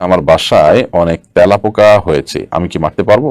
আমার বাসায় অনেক তেলা পোকা হয়েছে। আমি কি মারতে পারব?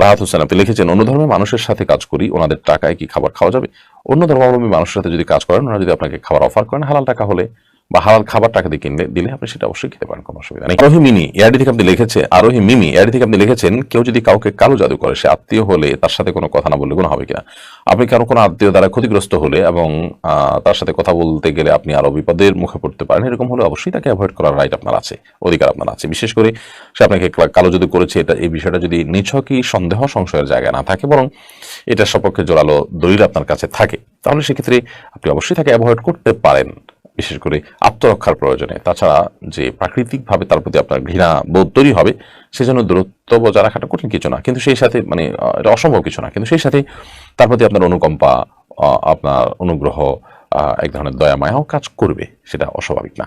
রাহাত হোসেন, আপনি লিখেছেন, অন্য ধর্মের মানুষের সাথে কাজ করি, ওনাদের টাকায় কি খাবার খাওয়া যাবে? অন্য ধর্মাবলম্বী মানুষের সাথে যদি কাজ করেন, ওনারা যদি আপনাকে খাবার অফার করেন, হালাল টাকা হলে বা হালাল খাবার টাকা দিয়ে কিনলে, দিলে আপনি সেটা অবশ্যই খেতে পারেন, কোনো অসুবিধা নেই। আরোহী মিনি এআরডি থেকে আপনি লিখেছে, আরোহী মিমি, এআরডি থেকে আপনি লিখেছেন, কেউ যদি কাউকে কালো জাদু করে, সে আত্মীয় হলে তার সাথে কোনো কথা না বললে কোনো হবে কিনা? আপনি কারও কোনো আত্মীয় দ্বারা ক্ষতিগ্রস্ত হলে এবং তার সাথে কথা বলতে গেলে আপনি আরও বিপদের মুখে পড়তে পারেন, এরকম হলে অবশ্যই তাকে অ্যাভয়েড করার রাইট আপনার আছে, অধিকার আপনার আছে। বিশেষ করে সে আপনাকে কালো জাদু করেছে, এটা, এই বিষয়টা যদি নিছকই সন্দেহ সংশয়ের জায়গায় না থাকে, বরং এটার সপক্ষে জোরালো দলিল আপনার কাছে থাকে, তাহলে সেক্ষেত্রে আপনি অবশ্যই তাকে অ্যাভয়েড করতে পারেন। বিশেষ করে আত্মরক্ষার প্রয়োজনে। তাছাড়া যে প্রাকৃতিকভাবে তার প্রতি আপনার ঘৃণা বোধ তৈরি হবে, সেজন্য দূরত্ব বজায় রাখাটা কঠিন কিছু না। কিন্তু সেই সাথে মানে এটা অসম্ভব কিছু না। কিন্তু সেই সাথে তার প্রতি আপনার অনুকম্পা আপনার অনুগ্রহ এক ধরনের দয়া মায়াও কাজ করবে সেটা অস্বাভাবিক না।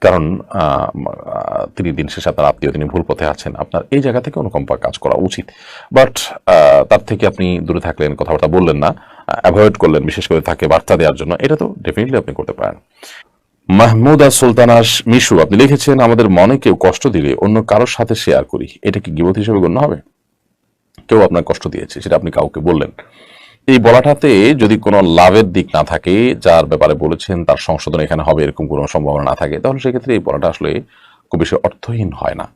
কারণ আহ, আহ, তিনি দিন শেষে আপনার আত্মীয় তিনি ভুল পথে আছেন আপনার এই জায়গা থেকে অনুকম্পা কাজ করা উচিত। বাট তার থেকে আপনি দূরে থাকলেন কথাবার্তা বললেন না অ্যাভয়েড করলেন বিশেষ করে তাকে বার্তা দেওয়ার জন্য এটা তো ডেফিনেটলি আপনি করতে পারেন। মাহমুদা সুলতানাস মিশু আপনি লিখেছেন আমাদের মনে কেউ কষ্ট দিলে অন্য কারোর সাথে শেয়ার করি। এটা কি গিবত হিসেবে গণ্য হবে? কেউ আপনার কষ্ট দিয়েছে সেটা আপনি কাউকে বললেন। এই বলাটাতে যদি কোনো লাভের দিক না থাকে, যার ব্যাপারে বলেছেন তার সংশোধন এখানে হবে এরকম কোনো সম্ভাবনা না থাকে, তাহলে সেক্ষেত্রে এই বলাটা আসলে খুব বেশি অর্থহীন হয় না।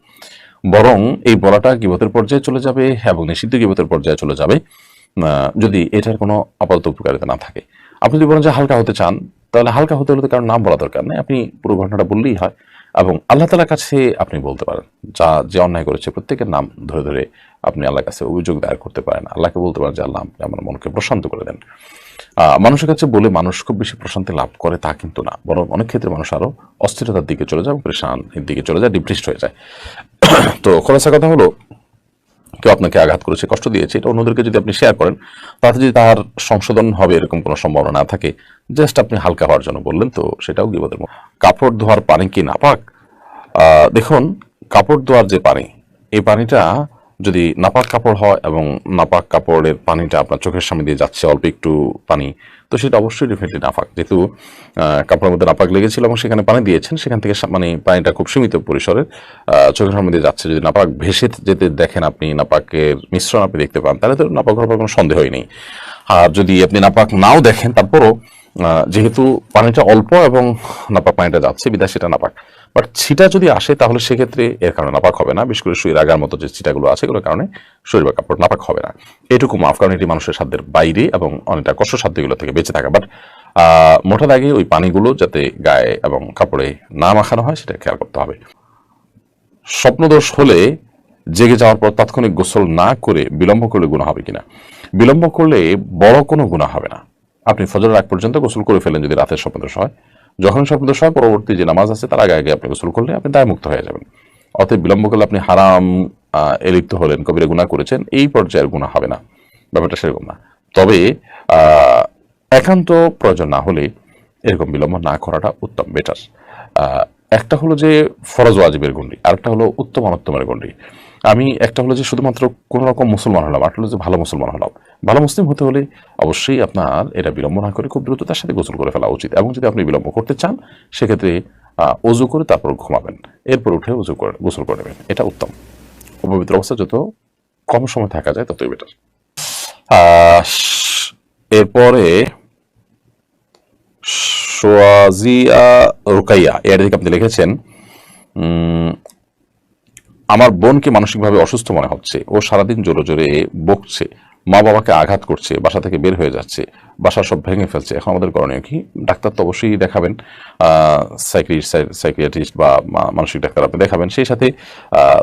বরং এই বলাটা গিবতের পর্যায়ে চলে যাবে এবং নিষিদ্ধ গিবতের পর্যায়ে চলে যাবে যদি এটার কোনো আপাতত উপকারিতা না থাকে। আপনি যদি বলেন যে হালকা হতে চান, তাহলে হালকা হতে হলে তো কারণ নাম বলা দরকার নেই। আপনি পুরো ঘটনাটা বললেই হয়। এবং আল্লাহ তালার কাছে আপনি বলতে পারেন, যা, যে অন্যায় করেছে প্রত্যেকের নাম ধরে ধরে আপনি আল্লাহর কাছে অভিযোগ দায়ের করতে পারেন। আল্লাহকে বলতে পারেন যে, আল্লাহ, আপনি আমার মনকে প্রশান্ত করে দেন। মানুষের কাছে বলে মানুষ খুব বেশি প্রশান্তি লাভ করে তা কিন্তু না। বরং অনেক ক্ষেত্রে মানুষ আরও অস্থিরতার দিকে চলে যায় এবং পরেশান দিকে চলে যায় ডিপ্রেসড হয়ে যায়। তো খোলাসা কথা হলো কেউ আপনাকে আঘাত করেছে, কষ্ট দিয়েছে, এটা অন্যদেরকে যদি আপনি শেয়ার করেন, তাতে যদি তার সংশোধন হবে এরকম কোনো সম্ভাবনা না থাকে জাস্ট আপনি হালকা হওয়ার জন্য বললেন, তো সেটাও মতো কাপড় ধোয়ার পানি কি নাপাক? পাক দেখুন, কাপড় ধোয়ার যে পানি, এই পানিটা যদি নাপাক কাপড় হয় এবং নাপাক কাপড়ের পানিটা আপনার চোখের সামনে দিয়ে যাচ্ছে, অল্প একটু পানি, তো সেটা অবশ্যই ডেফিনেটলি নাপাক। যেহেতু কাপড়ের মধ্যে নাপাক লেগেছিল এবং সেখানে পানি দিয়েছেন, সেখান থেকে মানে পানিটা খুব সীমিত পরিসরের চোখের সামনে দিয়ে যাচ্ছে। যদি নাপাক ভেসে যেতে দেখেন আপনি, নাপাকের মিশ্রণ আপনি দেখতে পান, তাহলে তো নাপাক হওয়ার কোনো সন্দেহই নেই। আর যদি আপনি নাপাক নাও দেখেন, তারপরও যেহেতু পানিটা অল্প এবং নাপাক পানিটা যাচ্ছে বিদায় সেটা নাপাক। বাট ছিটা যদি আসে, তাহলে সেক্ষেত্রে এর কারণে নাপাক হবে না। বিশেষ করে শরীর আগার মতো যে ছিটাগুলো আছে, এগুলোর কারণে শরীর বা কাপড় নাপাক হবে না। এটুকু মাফ কারণ, এটি মানুষের সাধ্যের বাইরে এবং অনেকটা কষ্ট সাধ্যগুলো থেকে বেঁচে থাকা। বাট মোটা দাগে ওই পানিগুলো যাতে গায়ে এবং কাপড়ে না মাখানো হয়, সেটা খেয়াল করতে হবে। স্বপ্নদোষ হলে জেগে যাওয়ার পর তাৎক্ষণিক গোসল না করে বিলম্ব করলে গুণা হবে কিনা? বিলম্ব করলে বড় কোনো গুণা হবে না। আপনি ফজর আগ পর্যন্ত গোসল করে ফেলেন যদি রাতের স্বপ্নদোষ হয়। যখন স্বপ্নদোষ হয় পরবর্তী যে নামাজ আছে তার আগে আগে আপনি গোসল করলে আপনি দায়মুক্ত হয়ে যাবেন। অতএব বিলম্ব করলে আপনি হারাম আহ, এ লিপ্ত হলেন কবিরা গুণা করেছেন এই পর্যায়ের গুণা হবে না। ব্যাপারটা সেরকম না। তবে একান্ত প্রয়োজন না হলে এরকম বিলম্ব না করাটা উত্তম বেটার একটা হলো যে ফরজ ওয়াজিবের গণ্ডি আরেকটা হলো উত্তম অনুত্তমের গণ্ডি। আমি একটা হলো যে শুধুমাত্র কোন রকম মুসলমান হলাম আর হলো যে ভালো মুসলমান হলাম। ভালো মুসলিম হতে হলে অবশ্যই আপনার এটা বিলম্ব না করে খুব দ্রুত তার সাথে গোসল করে ফেলা উচিত। এবং যদি আপনি বিলম্ব করতে চান, সেক্ষেত্রে অজু করে তারপর ঘুমাবেন। এরপর উঠে অজু করে, গোসল করে নেবেন। এটা উত্তম। অপবিত্র অবস্থা যত কম সময় থাকা যায়, ততই বেটার এরপরে সোয়াজিয়া রুকাইয়া এর দিকে আপনি লিখেছেন আমার বোনকে মানসিকভাবে অসুস্থ মনে হচ্ছে। ও সারাদিন জোরে জোরে বকছে, মা বাবাকে আঘাত করছে, বাসা থেকে বের হয়ে যাচ্ছে, বাসা সব ভেঙে ফেলছে। এখন আমাদের করণীয় কি? ডাক্তার তো অবশ্যই দেখাবেন সাইক্রিয়াটিস্ট বা মানসিক ডাক্তার আপনি দেখাবেন। সেই সাথে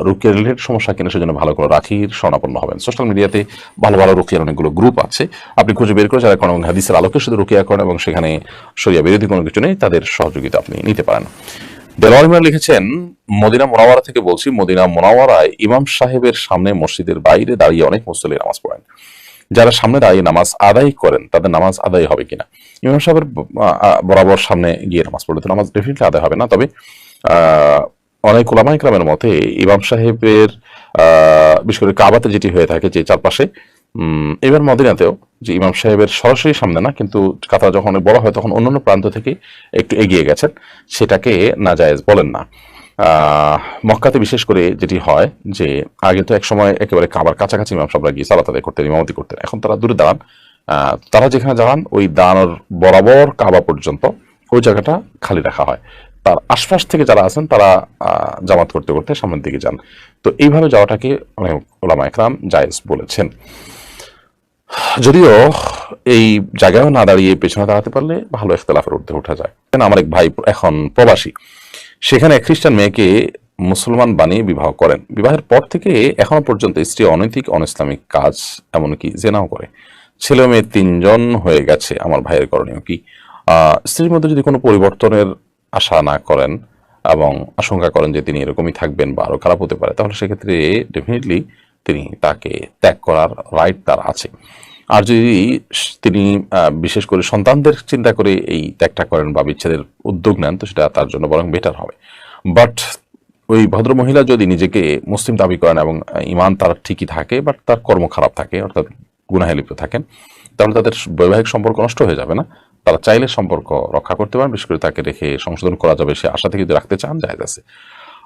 রুকিয়া রিলেটেড সমস্যা কিনা সেজন্য ভালো করে রাখির স্বর্ণাপন্ন হবেন। সোশ্যাল মিডিয়াতে ভালো ভালো রুকিয়ার অনেকগুলো গ্রুপ আছে। আপনি খুঁজে বের করে যারা কোনো হাদিসের আলোকে শুধু রুকিয়া করেন এবং সেখানে সরিয়া বিরোধী কোনো কিছু নেই, তাদের সহযোগিতা আপনি নিতে পারেন। দেলোয়ার লিখেছেন মদিনা মোনাওয়ারা থেকে বলছি মদিনা মোনাওয়ারায় ইমাম সাহেবের সামনে মসজিদের বাইরে দাঁড়িয়ে অনেক মুসল্লি নামাজ পড়েন। যারা সামনে দাঁড়িয়ে নামাজ আদায় করেন তাদের নামাজ আদায় হবে কিনা? ইমাম সাহেবের বরাবর সামনে গিয়ে নামাজ পড়লে তো নামাজ ডেফিনেটলি আদায় হবে না তবে অনেক ওলামা ইকরামের মতে ইমাম সাহেবের আহ, বিশেষ করে কাবাতে যেটি হয়ে থাকে যে চারপাশে এবার মদিনাতেও যে ইমাম সাহেবের সরাসরি সামনে না, কিন্তু কাতার যখন বড় হয়, তখন অন্যান্য প্রান্ত থেকে একটু এগিয়ে গেছেন। সেটাকে না নাজায়েজ বলেন না। মক্কাতে বিশেষ করে যেটি হয় যে, আগে তো এক সময় একেবারে কাবার কাছাকাছি ইমাম সাহেবরা গিয়ে সালাত আদায় করতেন, ইমামতি করতেন। এখন তারা দূরে দাঁড়ান। তারা যেখানে দাঁড়ান, ওই দাঁড়ানোর বরাবর কাবা পর্যন্ত, ওই জায়গাটা খালি রাখা হয়। তার আশপাশ থেকে যারা আছেন, তারা জামাত করতে করতে সামনের দিকে যান। তো এইভাবে যাওয়াটাকে অনেক ওলামা একরাম জায়েজ বলেছেন। যদিও এই জায়গায়ও না দাঁড়িয়ে পেছনে দাঁড়াতে পারলে ভালো ইখতলাফের ঊর্ধ্বে ওঠা যায়। কেন? আমার এক ভাই এখন প্রবাসী। সেখানে এক খ্রিস্টান মেয়েকে মুসলমান বানিয়ে বিবাহ করেন। বিবাহের পর থেকে এখনও পর্যন্ত স্ত্রী অনৈতিক অনইসলামিক কাজ, এমনকি জেনাও করে। ছেলে মেয়ে তিনজন হয়ে গেছে আমার ভাইয়ের করণীয় কি? স্ত্রীর মধ্যে যদি কোনো পরিবর্তনের আশা না করেন এবং আশঙ্কা করেন যে তিনি এরকমই থাকবেন বা আরও খারাপ হতে পারে, তাহলে সেক্ষেত্রে ডেফিনেটলি তিনি তাকে ত্যাগ করার রাইট তার আছে। আর যদি তিনি বিশেষ করে সন্তানদের চিন্তা করে এই ত্যাগটা করেন বা বিচ্ছেদের উদ্যোগ নেন, তো সেটা তার জন্য বরং বেটার হবে। বাট ওই ভদ্র মহিলা যদি নিজেকে মুসলিম দাবি করেন এবং ইমান তার ঠিকই থাকে বাট তার কর্ম খারাপ থাকে, অর্থাৎ গুনাহে লিপ্ত থাকেন, তাহলে তাদের বৈবাহিক সম্পর্ক নষ্ট হয়ে যাবে না। তারা চাইলে সম্পর্ক রক্ষা করতে পারেন, বিশেষ করে তাকে রেখে সংশোধন করা যাবে, সে আশা থেকে যদি রাখতে চান জায়গা আছে।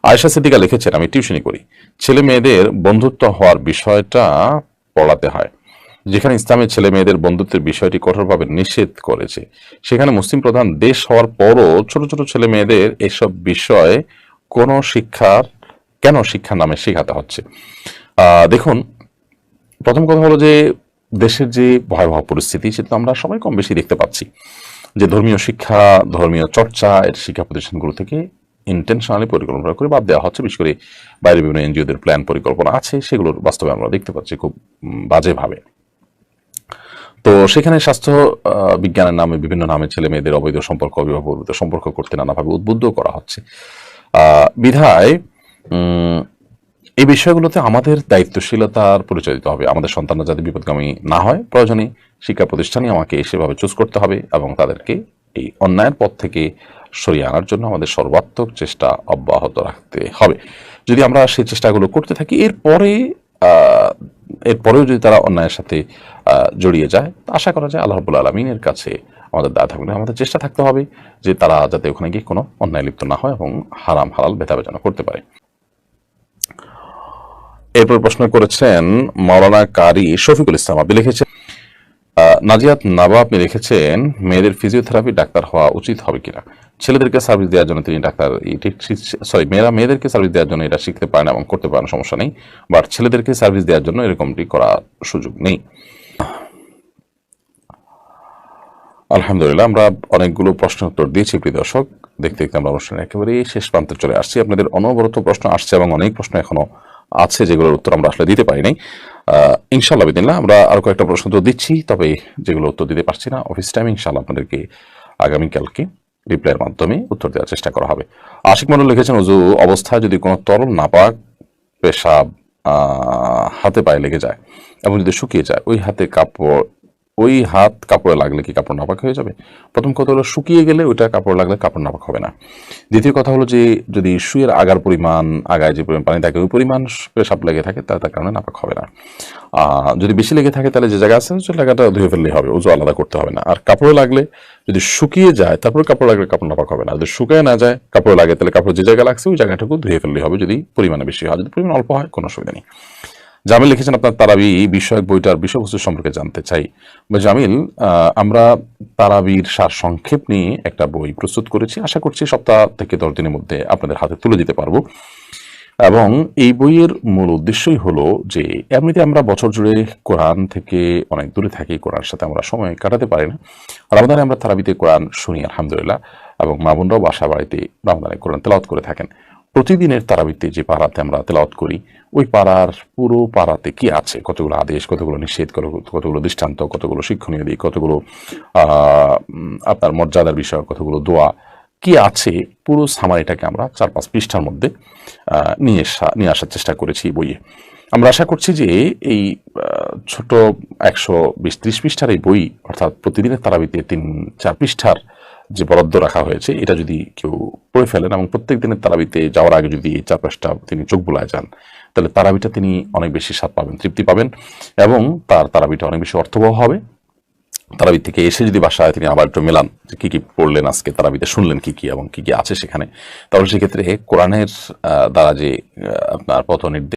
আয়েশা সিদ্দিকা লিখেছেন, আমি টিউশনি করি, ছেলে মেয়েদের বন্ধুত্ব হওয়ার বিষয়টা পড়াতে হয়। যেখানে ইসলামের ছেলে মেয়েদের বন্ধুত্বের বিষয়টি কঠোরভাবে নিষেধ করেছে। সেখানে মুসলিম প্রধান দেশ হওয়ার পরও ছোট ছোট ছেলে মেয়েদের এসব বিষয়ে কোনো শিক্ষার, কেন শিক্ষার নামে শেখাতে হচ্ছে? দেখুন, প্রথম কথা হলো যে দেশের যে ভয়াবহ পরিস্থিতি সেটা আমরা সবাই কম বেশি দেখতে পাচ্ছি। যে ধর্মীয় শিক্ষা, ধর্মীয় চর্চা, এর শিক্ষা প্রতিষ্ঠানগুলো থেকে ইন্টেনশনালি পরিকল্পনা করে বাদ দেওয়া হচ্ছে। বিশেষ করে বাইরে বিভিন্ন এনজিওদের প্ল্যান পরিকল্পনা আছে, সেগুলোর বাস্তবে আমরা দেখতে পাচ্ছি খুব বাজেভাবে। তো সেখানে স্বাস্থ্য বিজ্ঞানের নামে বিভিন্ন নামে ছেলে মেয়েদের অবৈধ সম্পর্ক, অবিবাহ পূর্বিত সম্পর্ক করতে নানাভাবে উদ্বুদ্ধ করা হচ্ছে। বিধায় এই বিষয়গুলোতে আমাদের দায়িত্বশীলতার পরিচয় দিতে হবে। আমাদের সন্তানরা যাতে বিপদগামী না হয়, প্রয়োজনে শিক্ষা প্রতিষ্ঠানই আমাকে সেভাবে চুজ করতে হবে এবং তাদেরকে এই অন্যায়ের পথ থেকে সরিয়ে আনার জন্য আমাদের সর্বাত্মক চেষ্টা অব্যাহত রাখতে হবে। যদি আমরা সেই চেষ্টাগুলো করতে থাকি, এরপরে এরপরেও যদি তারা অন্যায়ের সাথে জড়িয়ে যায়, আশা করা যায় আল্লাহ রবুল আলমিনের কাছে আমাদের দায় থাকবে আমাদের চেষ্টা থাকতে হবে যে তারা যাতে ওখানে গিয়ে কোনো অন্যায় লিপ্ত না হয় এবং হারাম, হালাল বেতাবেচনা করতে পারে। এরপর প্রশ্ন করেছেন, মাওলানা কারি শফিকুল ইসলাম, আপনি লিখেছেন নাজিয়াত নাবা আপনি লিখেছেন, মেয়েদের ফিজিওথেরাপি ডাক্তার হওয়া উচিত হবে কিনা? ছেলেদেরকে সার্ভিস দেওয়ার জন্য তিনি ডাক্তার সরি মেয়েরা, মেয়েদেরকে সার্ভিস দেওয়ার জন্য এটা শিখতে পারেন এবং করতে পারেন, সমস্যা নেই। বাট ছেলেদেরকে সার্ভিস দেওয়ার জন্য এরকমটি করার সুযোগ নেই। আলহামদুলিল্লাহ, আমরা অনেকগুলো প্রশ্ন উত্তর দিয়েছি, প্রিয় দর্শক। দেখতে দেখতে আমরা অনুষ্ঠানের একেবারে শেষ প্রান্তে চলে আসছি। আপনাদের অনবরত প্রশ্ন আসছে এবং অনেক প্রশ্ন এখনও আছে যেগুলোর উত্তর আমরা আসলে দিতে পারি নাই ইনশাল্লাহ বিদিল্লাহ আমরা আরও কয়েকটা প্রশ্ন তো দিচ্ছি, তবে যেগুলো উত্তর দিতে পারছি না অফিস টাইম ইনশাল্লাহ আপনাদেরকে আগামীকালকে রিপ্লাইয়ের মাধ্যমে উত্তর দেওয়ার চেষ্টা করা হবে। আশিক মন্ডল লিখেছেন উজু অবস্থায় যদি কোনো তরল নাপাক পেশাব হাতে পায়ে লেগে যায় এবং যদি শুকিয়ে যায়, ওই হাতে কাপড় ওই হাত কাপড়ে লাগলে কি কাপড় নাপাক হয়ে যাবে? প্রথম কথা হলো শুকিয়ে গেলে ওইটা কাপড় লাগলে কাপড় নাপাক হবে না। দ্বিতীয় কথা হলো যে যদি শুয়ের আগার পরিমাণ, আগায় যে পরিমাণ পানি থাকে ওই পরিমাণ পেশাব লেগে থাকে, তাহলে তার কারণে নাপাক হবে না। যদি বেশি লেগে থাকে, তাহলে যে জায়গা আছে ওই জায়গাটা ধুয়ে ফেললেই হবে, ওজু আলাদা করতে হবে না। আর কাপড়ে লাগলে যদি শুকিয়ে যায়, তারপরে কাপড় লাগলে কাপড় নাপাক হবে না। যদি শুকিয়ে না যায়, কাপড় লাগে, তাহলে কাপড় যে জায়গা লাগছে, ওই জায়গাটাকে ধুয়ে ফেললেই হবে, যদি পরিমাণে বেশি হয়। যদি পরিমাণ অল্প হয়, কোনো অসুবিধা নেই। জামিল লিখেছেন, আপনার তারাবি বিষয়ক বইটার বিষয়বস্তু সম্পর্কে জানতে চাই। জামিল আমরা তারাবির সার সংক্ষেপ নিয়ে একটা বই প্রস্তুত করেছি। আশা করছি সপ্তাহ থেকে দশ দিনের মধ্যে আপনাদের হাতে তুলে দিতে পারব। এবং এই বইয়ের মূল উদ্দেশ্যই হলো যে, এমনিতে আমরা বছর জুড়ে কোরআন থেকে অনেক দূরে থাকি। কোরআনের সাথে আমরা সময় কাটাতে পারি না। রমাদানে আমরা তারাবিতে কোরআন শুনি, আলহামদুলিল্লাহ। এবং মা বোনরাও বাসা বাড়িতে রমাদানে কোরআন তেলাওয়াত করে থাকেন। প্রতিদিনের তারাবিতে যে পাড়াতে আমরা তেলাওয়াত করি ওই পাড়ার পুরো পাড়াতে কি আছে? কতগুলো আদেশ, কতগুলো নিষেধ, কত- কতগুলো দৃষ্টান্ত, কতগুলো শিক্ষণীয় দিক, কতগুলো আপনার মর্যাদার বিষয়, কতগুলো দোয়া কি আছে? পুরো সামারিটাকে আমরা চার পাঁচ পৃষ্ঠার মধ্যে নিয়ে আসা, নিয়ে আসার চেষ্টা করেছি বইয়ে। আমরা আশা করছি যে এই ছোট একশো বিশ ত্রিশ পৃষ্ঠার এই বই, অর্থাৎ প্রতিদিনের তারাবিতে তিন চার পৃষ্ঠার যে বরাদ্দ রাখা হয়েছে, এটা যদি কেউ পড়ে ফেলেন এবং প্রত্যেক দিনের তারাবিতে যাওয়ার আগে যদি এই পাঁচটা তিনি চোখ বুলায় যান, তাহলে তারাবিটা তিনি অনেক বেশি স্বাদ পাবেন, তৃপ্তি পাবেন এবং তার তারাবিটা অনেক বেশি অর্থবহ হবে। তারাবি থেকে এসে যদি বাসায় তিনি আবার একটু মেলান যে কি কি পড়লেন আজকে, তারাবিতে শুনলেন কি কি এবং কি কি আছে সেখানে, তাহলে সেক্ষেত্রে কোরআনের দ্বারা যে আপনার পথ নির্দেশ